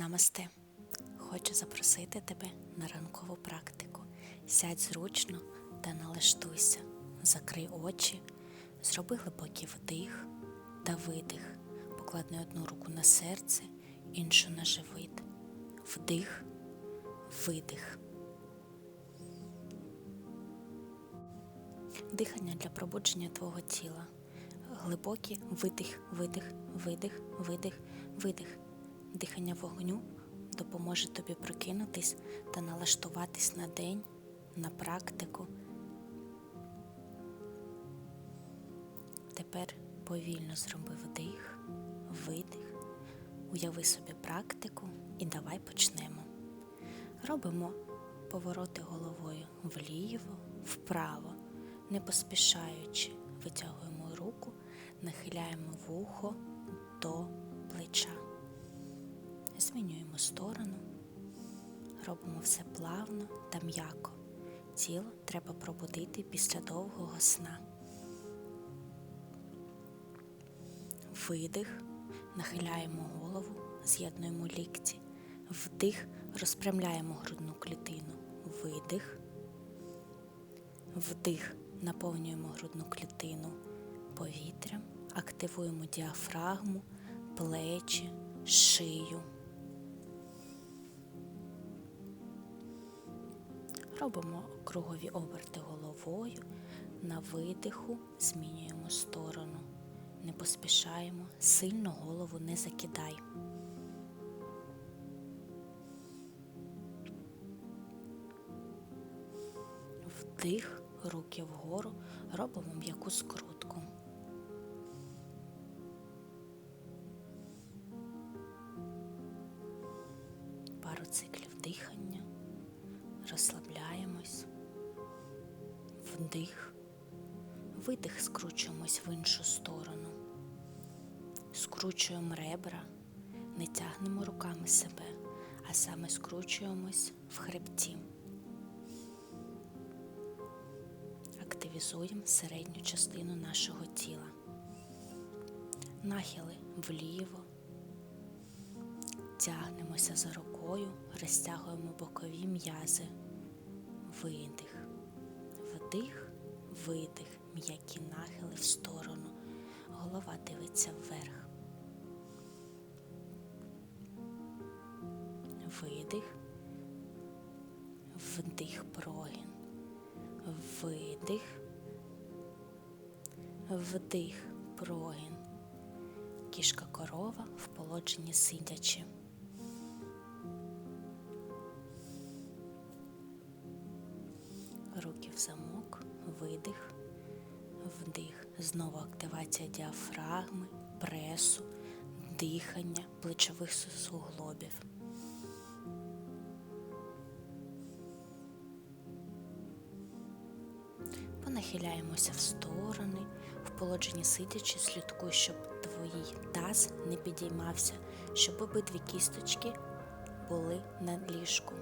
Намасте. Хочу запросити тебе на ранкову практику. Сядь зручно та налаштуйся. Закрий очі, зроби глибокий вдих та видих. Покладни одну руку на серце, іншу на живіт. Вдих, видих. Дихання для пробудження твого тіла. Глибокий видих, видих, видих, видих, видих. Дихання вогню допоможе тобі прокинутись та налаштуватись на день, на практику. Тепер повільно зроби вдих, видих, уяви собі практику і давай почнемо. Робимо повороти головою вліво, вправо, не поспішаючи, витягуємо руку, нахиляємо вухо до плеча. Змінюємо сторону, робимо все плавно та м'яко. Тіло треба пробудити після довгого сна. Видих, нахиляємо голову, з'єднуємо лікті. Вдих, розпрямляємо грудну клітину. Видих. Вдих, наповнюємо грудну клітину повітрям, активуємо діафрагму, плечі, шию. Робимо кругові оберти головою, на видиху змінюємо сторону, не поспішаємо, сильно голову не закидай. Вдих, руки вгору, робимо м'яку скрутку. Скручуємо ребра, не тягнемо руками себе, а саме скручуємось в хребті. Активізуємо середню частину нашого тіла. Нахили вліво, тягнемося за рукою, розтягуємо бокові м'язи. Видих, вдих, видих, м'які нахили в сторону. Голова дивиться вверх. Видих, вдих, прогін. Видих, вдих, прогін. Кішка корова в положенні сидячи. Руки в замок, видих, вдих. Знову активація діафрагми, пресу, дихання, плечових суглобів. Понахиляємося в сторони, в положенні сидячи, слідкуй, щоб твій таз не підіймався, щоб обидві кісточки були над ліжку.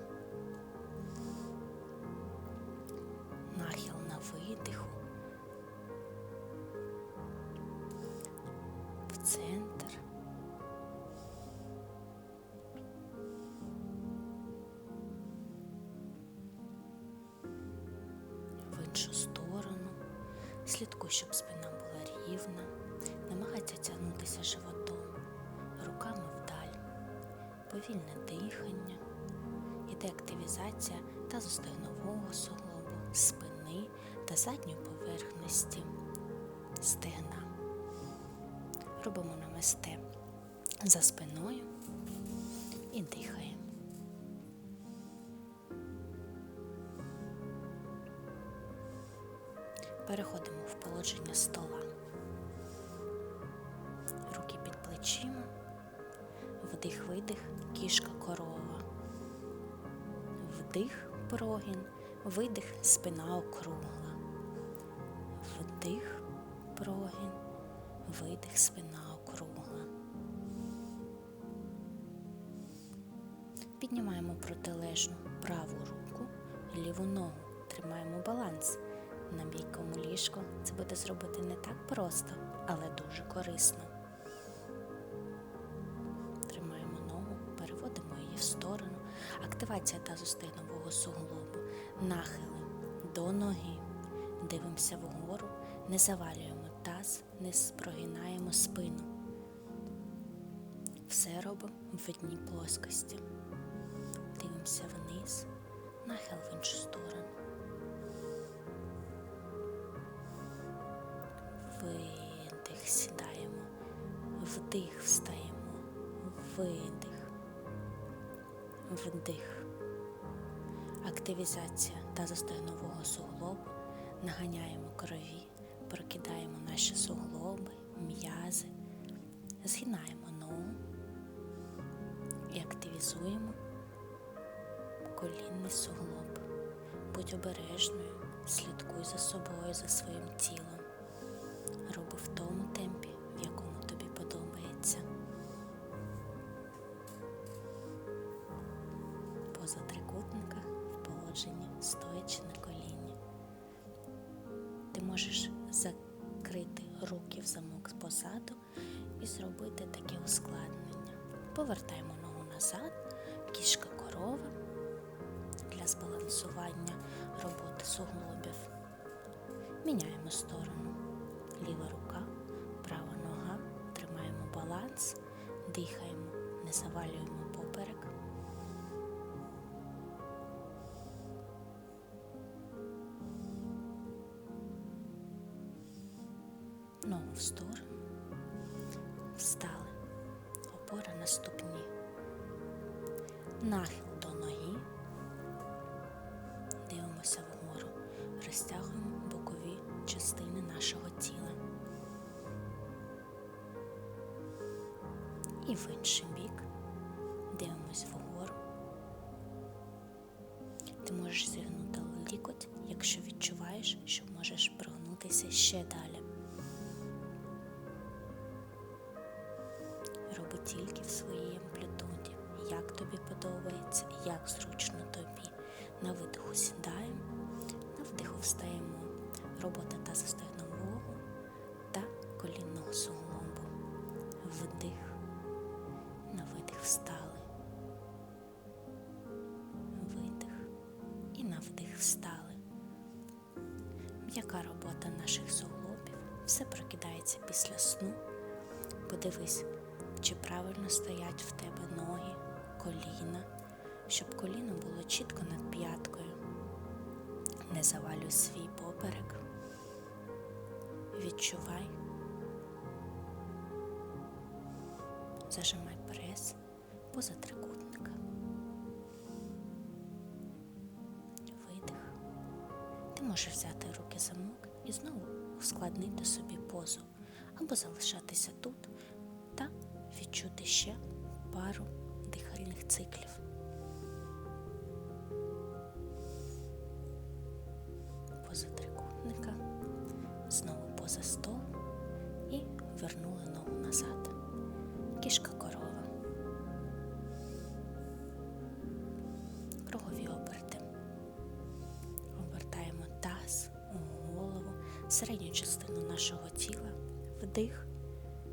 Слідкуй, щоб спина була рівна. Намагайся тягнутися животом, руками вдаль, повільне дихання, іде активізація тазостегнового суглобу, спини та задньої поверхності стегна. Робимо намисте за спиною і дихаємо. Переходимо в положення стола. Руки під плечима, вдих-видих, кішка корова. Вдих, прогін, видих, спина округла. Вдих, прогін, видих, спина округла. Піднімаємо протилежну праву руку, ліву ногу. Тримаємо баланс. На м'якому ліжку це буде зробити не так просто, але дуже корисно. Тримаємо ногу, переводимо її в сторону, активація тазу стегнового суглобу, нахили до ноги. Дивимося вгору, не завалюємо таз, не прогинаємо спину. Все робимо в одній плоскості. Дивимося вниз, нахил в іншу сторону. Видих, сідаємо, вдих, встаємо, видих, вдих. Активізація тазостегнового суглобу. Наганяємо крові, прокидаємо наші суглоби, м'язи, згинаємо ногу і активізуємо колінний суглоб. Будь обережною, слідкуй за собою, за своїм тілом. В тому темпі, в якому тобі подобається. Поза трикутника в положенні стоячи на коліні. Ти можеш закрити руки в замок позаду і зробити таке ускладнення. Повертаємо ногу назад, кішка корова для збалансування роботи суглобів. Міняємо сторону. Ліва рука, баланс, дихаємо, не завалюємо поперек. Ногу в сторону, встали, опора на ступні, нахил до ноги, дивимося вгору, розтягуємо бокові частини нашого тіла. І в інший бік дивимось вгору. М'яка робота наших суглобів. Все прокидається після сну. Подивись, чи правильно стоять в тебе ноги, коліна, щоб коліно було чітко над п'яткою. Не завалюй свій поперек. Відчувай, зажимай прес поза трикутника. Ти можеш взяти руки замок і знову ускладнити собі позу або залишатися тут та відчути ще пару дихальних циклів. Поза трикутника, знову поза стол і вернули ногу назад. Середню частину нашого тіла, вдих,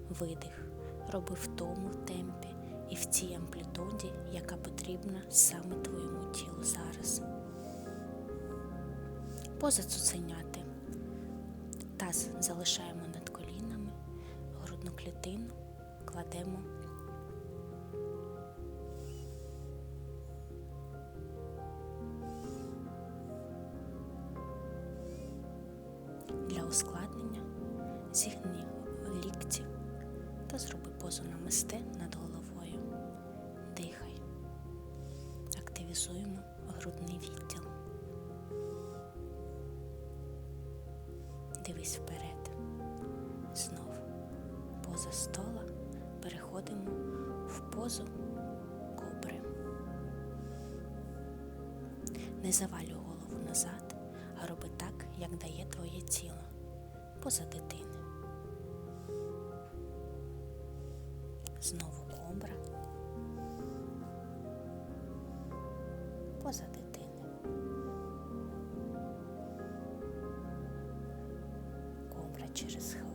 видих. Роби в тому темпі і в цій амплітуді, яка потрібна саме твоєму тілу зараз. Поза цуценяти. Таз залишаємо над колінами, грудну клітину кладемо. Активізуємо грудний відділ. Дивись вперед. Знов поза стола переходимо в позу кобри. Не завалюй голову назад, а роби так, як дає твоє тіло. Поза дитини. Знову кобра. Поза дитини. Кобра через хвилю,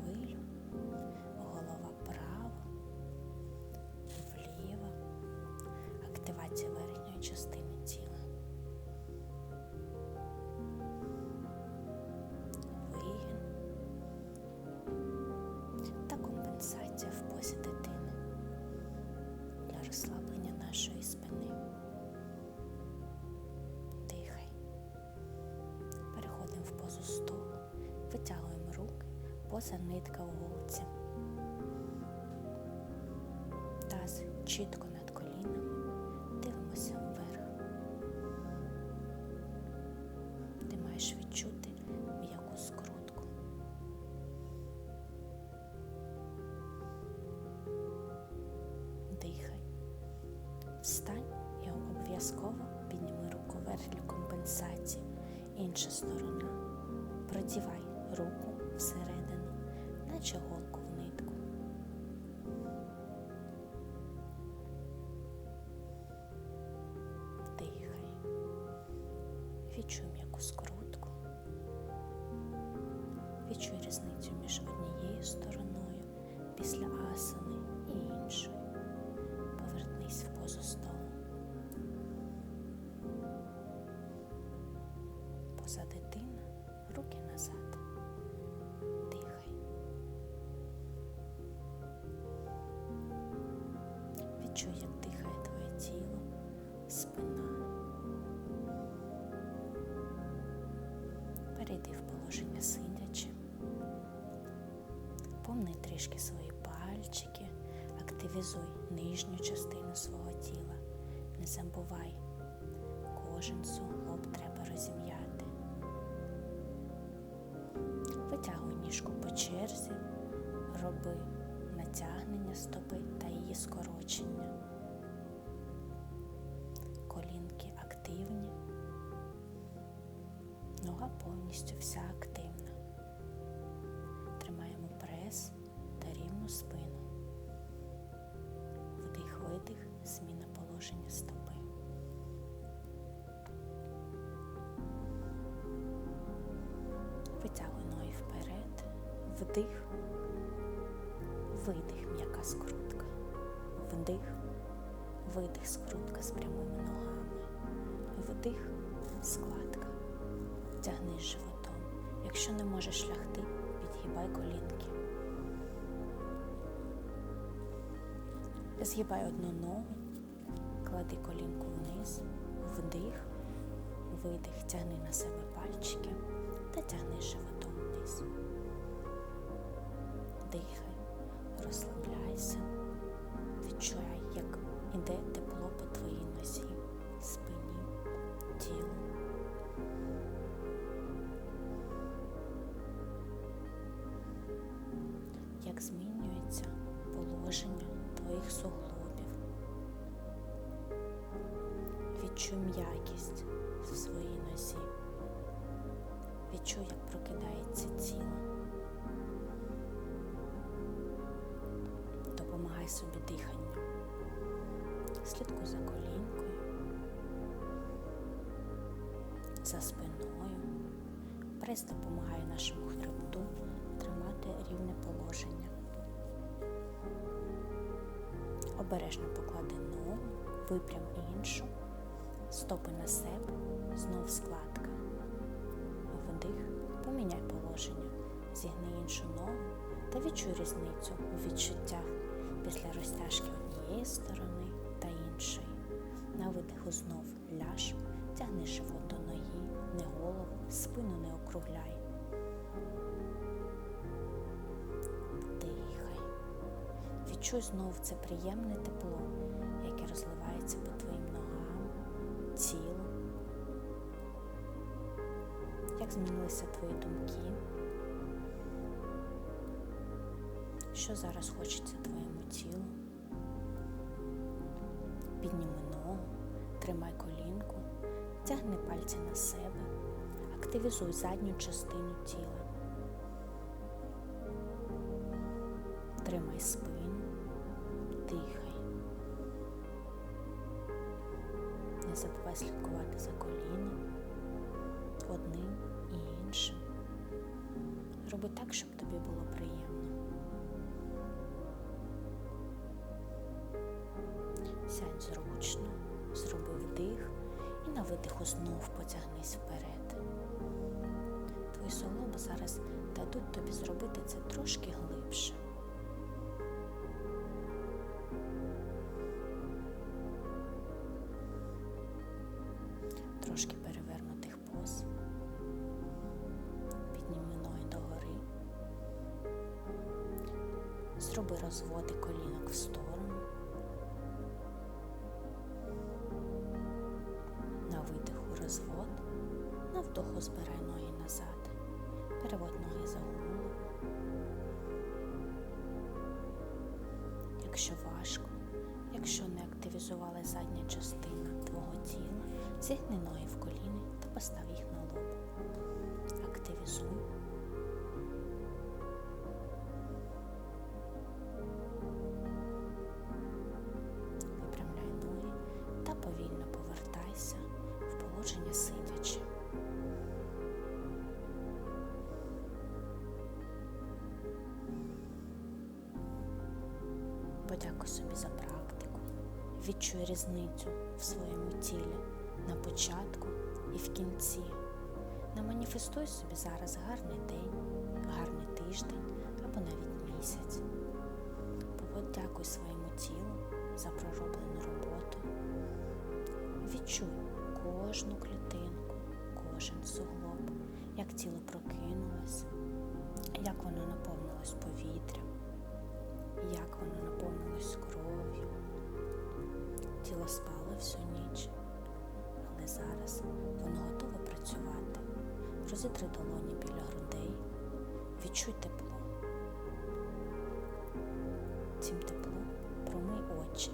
витягуємо руки поза нитка у голці. Таз чітко над колінами, дивимося вверх. Ти маєш відчути м'яку скрутку. Дихай. Встань і обов'язково підніми руку вверх для компенсації. Інша сторона. Продівай руку всередину, наче голку в нитку. Дихай. Відчуй м'яку скрутку. Відчуй різницю між однією стороною після асани і іншою. Повернись в позу столу. Поза дитина, руки назад. Відчуй, як дихає твоє тіло, спина. Перейди в положення сидячи. Помни трішки свої пальчики, активізуй нижню частину свого тіла. Не забувай, кожен суглоб треба розім'яти. Витягуй ніжку по черзі, роби натягнення стопи та її повністю вся активна. Тримаємо прес та рівну спину. Вдих, видих, зміна положення стопи. Витягуй ноги вперед, вдих, видих, м'яка скрутка, вдих, видих, скрутка з прямими ногами, вдих, складка. Тягни животом. Якщо не можеш лягти, підгибай колінки. Згибай одну ногу, клади колінку вниз, вдих, видих, тягни на себе пальчики та тягни животом вниз. Дихай, розслабляйся, відчувай, як іде тепло по твоїй нозі, Змінюється положення твоїх суглобів. Відчуй м'якість в своїй нозі. Відчуй, як прокидається тіло. Допомагай собі диханню. Слідкуй за колінкою, за спиною. Прес допомагає нашому хребту тримати рівне положення. Обережно поклади ногу, випрям іншу, стопи на себе, знов складка. Вдих, поміняй положення, зігни іншу ногу та відчуй різницю у відчуттях після розтяжки однієї сторони та іншої. На видиху знов ляж, тягни живот до ноги, не голову, спину не округляй. Відчуй знов це приємне тепло, яке розливається по твоїм ногам, тілу. Як змінилися твої думки? Що зараз хочеться твоєму тілу? Підніми ногу, тримай колінку, тягни пальці на себе, активізуй задню частину тіла. Тримай спину, Не забувай слідкувати за коліном, одним і іншим. Роби так, щоб тобі було приємно. Сядь зручно, зроби вдих і на видиху знов потягнись вперед. Твої суглоби зараз дадуть тобі зробити це трошки глибше. Трошки перевернутих поз. Підніми ноги догори. Зроби розводи колінок в сторону. На видиху розвод, на вдоху збирай ноги назад. Переводь ноги за голову. Якщо важко, якщо не активізувала задня частина зігни ноги в коліни та постав їх на лоб. Активізуй. Випрямляй ноги та повільно повертайся в положення сидячи. Подякуй собі за практику. Відчуй різницю в своєму тілі на початку і в кінці. Наманіфестуй собі зараз гарний день, гарний тиждень або навіть місяць. Подякуй своєму тілу за пророблену роботу. Відчуй кожну клітинку, кожен суглоб, як тіло прокинулось, як воно наповнилось повітрям, як воно наповнилось кров'ю. Тіло спало всю ніч, зараз воно готове працювати. Розітри долоні біля грудей, відчуй тепло. Цим теплом промий очі.